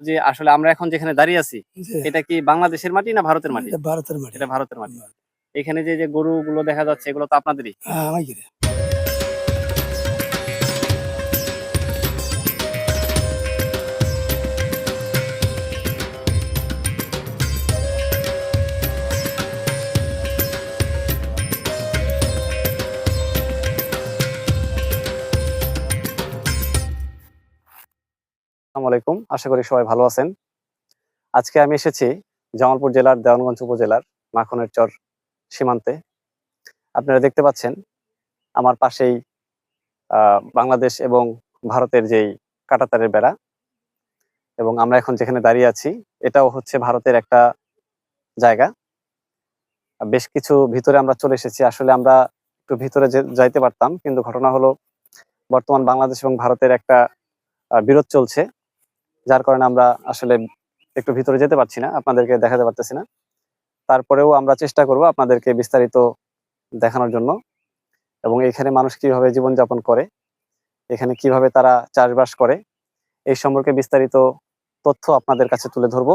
যে আসলে আমরা এখন যেখানে দাঁড়িয়ে আছি এটা কি বাংলাদেশের মাটি না ভারতের মাটি? ভারতের মাটি। এটা ভারতের মাটি। এখানে যে যে গরুগুলো দেখা যাচ্ছে এগুলো তো আপনাদেরই। আলাইকুম। আশা করি সবাই ভালো আছেন। আজকে আমি এসেছি জামালপুর জেলার দেওয়ানগঞ্জ উপজেলার মাখনের চর সীমান্তে। আপনারা দেখতে পাচ্ছেন আমার পাশেই বাংলাদেশ এবং ভারতের যেই কাটাতারের বেড়া। এবং আমরা এখন যেখানে দাঁড়িয়ে আছি, এটাও হচ্ছে ভারতের একটা জায়গা। বেশ কিছু ভিতরে আমরা চলে এসেছি। আসলে আমরা একটু ভিতরে যাইতে পারতাম, কিন্তু ঘটনা হলো বর্তমান বাংলাদেশ এবং ভারতের একটা বিরোধ চলছে। যার কারণে আমরা আসলে একটু ভিতরে যেতে পারছি না, আপনাদেরকে দেখাতে পারতেছি না। তারপরেও আমরা চেষ্টা করব আপনাদেরকে বিস্তারিত দেখানোর জন্য এবং এখানে মানুষ কীভাবে জীবনযাপন করে, এখানে কীভাবে তারা চাষবাস করে, এই সম্পর্কে বিস্তারিত তথ্য আপনাদের কাছে তুলে ধরব।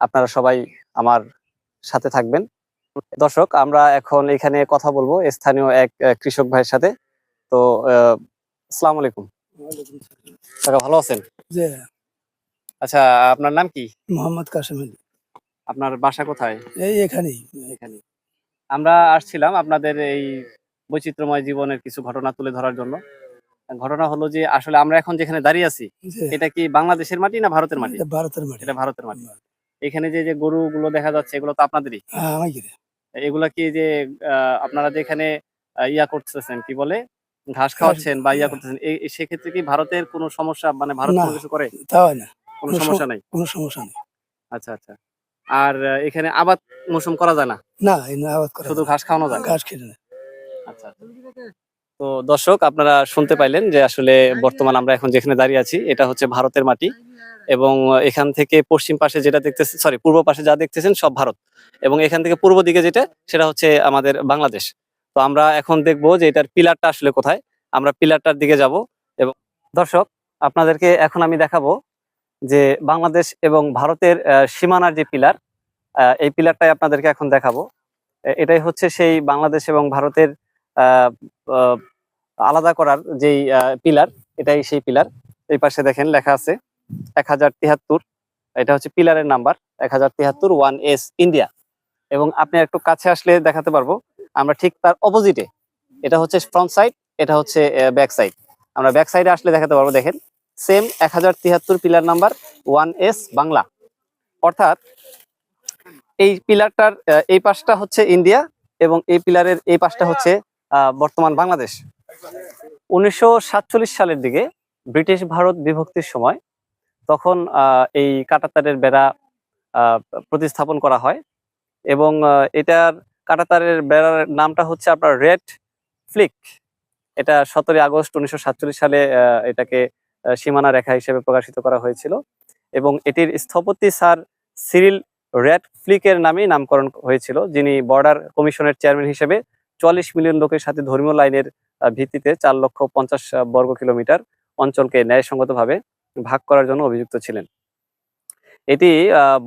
আপনারা সবাই আমার সাথে থাকবেন। দর্শক, আমরা এখন এখানে কথা বলব স্থানীয় এক কৃষক ভাইয়ের সাথে। তো আসসালামু আলাইকুম। কাকা ভালো আছেন? আচ্ছা আপনার নাম কি? মোহাম্মদ কাসেম আলী। আপনার বাসা কোথায়? এই এখানেই। এখানে। আমরা আসছিলাম আপনাদের এই বৈচিত্র্যময় জীবনের কিছু ঘটনা তুলে ধরার জন্য। ঘটনা হলো যে আসলে আমরা এখন যেখানে দাঁড়িয়ে আছি এটা কি বাংলাদেশের মাটি না ভারতের মাটি? ভারতের মাটি। এটা ভারতের মাটি। এখানে যে যে গরুগুলো দেখা যাচ্ছে এগুলো তো আপনাদেরই? হ্যাঁ। এগুলা কি যে আহ, আপনারা যেখানে ইয়া করতেছেন কি বলে? ঘাস খাওয়াচ্ছেন বা ইয়া করতেছেন এই- এই সেক্ষেত্রে কি ভারতের কোনো সমস্যা মানে ভারত। কোনো কিছু করে? তা হয় না। কোনো সমস্যা নাই? কোনো সমস্যা নেই। আচ্ছা আচ্ছা। আর এখানে আবাদ মৌসুম করা যায় না? না আবাদ করা শুধু ঘাস খাওয়ানো যায়? গাছ খেতে আচ্ছা আচ্ছা। তো দর্শক আপনারা শুনতে পাইলেন যে আসলে বর্তমান আমরা এখন যেখানে দাঁড়িয়ে আছি এটা হচ্ছে ভারতের মাটি এবং এখান থেকে পশ্চিম পাশে যেটা দেখতেছেন সরি পূর্ব পাশে যা দেখতেছেন সব ভারত। এবং এখান থেকে পূর্ব দিকে যেটা সেটা হচ্ছে আমাদের বাংলাদেশ। আমরা এখন দেখব যে এটার পিলারটা আসলে কোথায়। আমরা পিলারটার দিকে যাব এবং দর্শক, আপনাদেরকে এখন আমি দেখাবো যে বাংলাদেশ এবং ভারতের সীমানার যে পিলার এই পিলারটাই আপনাদেরকে এখন দেখাবো। এটাই হচ্ছে সেই বাংলাদেশ এবং ভারতের আলাদা করার যেই পিলার, এটাই সেই পিলার। এই পাশে দেখেন লেখা আছে এক হাজার তিয়াত্তর এটা হচ্ছে পিলারের নাম্বার, এক হাজার তিয়াত্তর ওয়ান এস ইন্ডিয়া। এবং আপনি একটু কাছে আসলে দেখাতে পারব আমরা ঠিক তার অপোজিটে এটা হচ্ছে ফ্রন্ট সাইড এটা হচ্ছে ব্যাক সাইড আমরা ব্যাক সাইডে আসলে দেখাতে পারব, দেখেন। সেম এক হাজার তিয়াত্তর pillar number one S Bangla. অর্থাৎ এই পিলারটার এই পাশটা হচ্ছে ইন্ডিয়া এবং এই পিলারের এই পাশটা হচ্ছে বর্তমান বাংলাদেশ। উনিশশো সাতচল্লিশ সালের দিকে ব্রিটিশ ভারত বিভক্তির সময় তখন এই কাটাতারের বেড়া প্রতিস্থাপন করা হয় এবং এটার কাটাতারের বেড়ার নামটা হচ্ছে আপনার রেড ফ্লিক। এটা সতেরোই আগস্ট উনিশশো সাতচল্লিশ সালে এটাকে সীমানা রেখা হিসেবে প্রকাশিত করা হয়েছিল এবং এটির স্থপতি স্যার সিরিল রেড ফ্লিকের নামেই নামকরণ হয়েছিল, যিনি বর্ডার কমিশনের চেয়ারম্যান হিসেবে চুয়াল্লিশ মিলিয়ন লোকের সাথে ধর্মীয় লাইনের ভিত্তিতে চার লক্ষ পঞ্চাশ বর্গ কিলোমিটার অঞ্চলকে ন্যায়সঙ্গতভাবে ভাগ করার জন্য অভিযুক্ত ছিলেন। এটি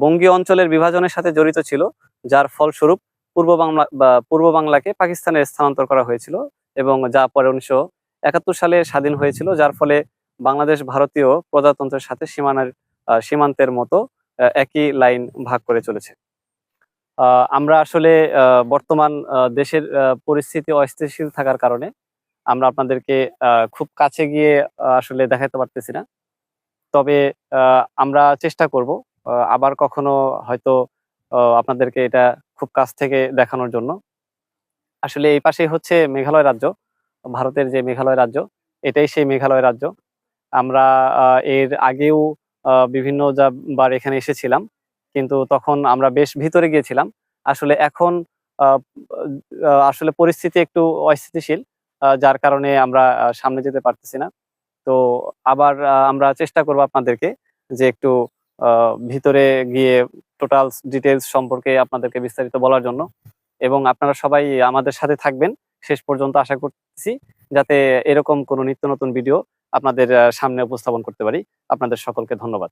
বঙ্গীয় অঞ্চলের বিভাজনের সাথে জড়িত ছিল, যার ফলস্বরূপ পূর্ব বাংলা বা পূর্ব বাংলাকে পাকিস্তানে স্থানান্তর করা হয়েছিল এবং যা পরে উনিশশো একাত্তর সালে স্বাধীন হয়েছিল, যার ফলে বাংলাদেশ ভারতীয় প্রজাতন্ত্রের সাথে সীমানার সীমান্তের মতো একই লাইন ভাগ করে চলেছে। আমরা আসলে বর্তমান দেশের পরিস্থিতি অস্থিতিশীল থাকার কারণে আমরা আপনাদেরকে খুব কাছে গিয়ে আসলে দেখাতে পারতেছি না। তবে আমরা চেষ্টা করব আবার কখনো হয়তো আপনাদেরকে এটা খুব কাছ থেকে দেখানোর জন্য। আসলে এই পাশেই হচ্ছে মেঘালয় রাজ্য, ভারতের যে মেঘালয় রাজ্য, এটাই সেই মেঘালয় রাজ্য। আমরা এর আগেও বিভিন্ন যা বার এখানে এসেছিলাম, কিন্তু তখন আমরা বেশ ভিতরে গিয়েছিলাম। আসলে এখন আসলে পরিস্থিতি একটু অস্থিতিশীল যার কারণে আমরা সামনে যেতে পারতেছি না। তো আবার আমরা চেষ্টা করব আপনাদেরকে যে একটু ভিতরে গিয়ে টোটাল ডিটেলস সম্পর্কে আপনাদেরকে বিস্তারিত বলার জন্য। এবং আপনারা সবাই আমাদের সাথে থাকবেন। শেষ পর্যন্ত আশা করছি যাতে এরকম কোনো নিত্য নতুন ভিডিও আপনাদের সামনে উপস্থাপন করতে পারি। আপনাদের সকলকে ধন্যবাদ।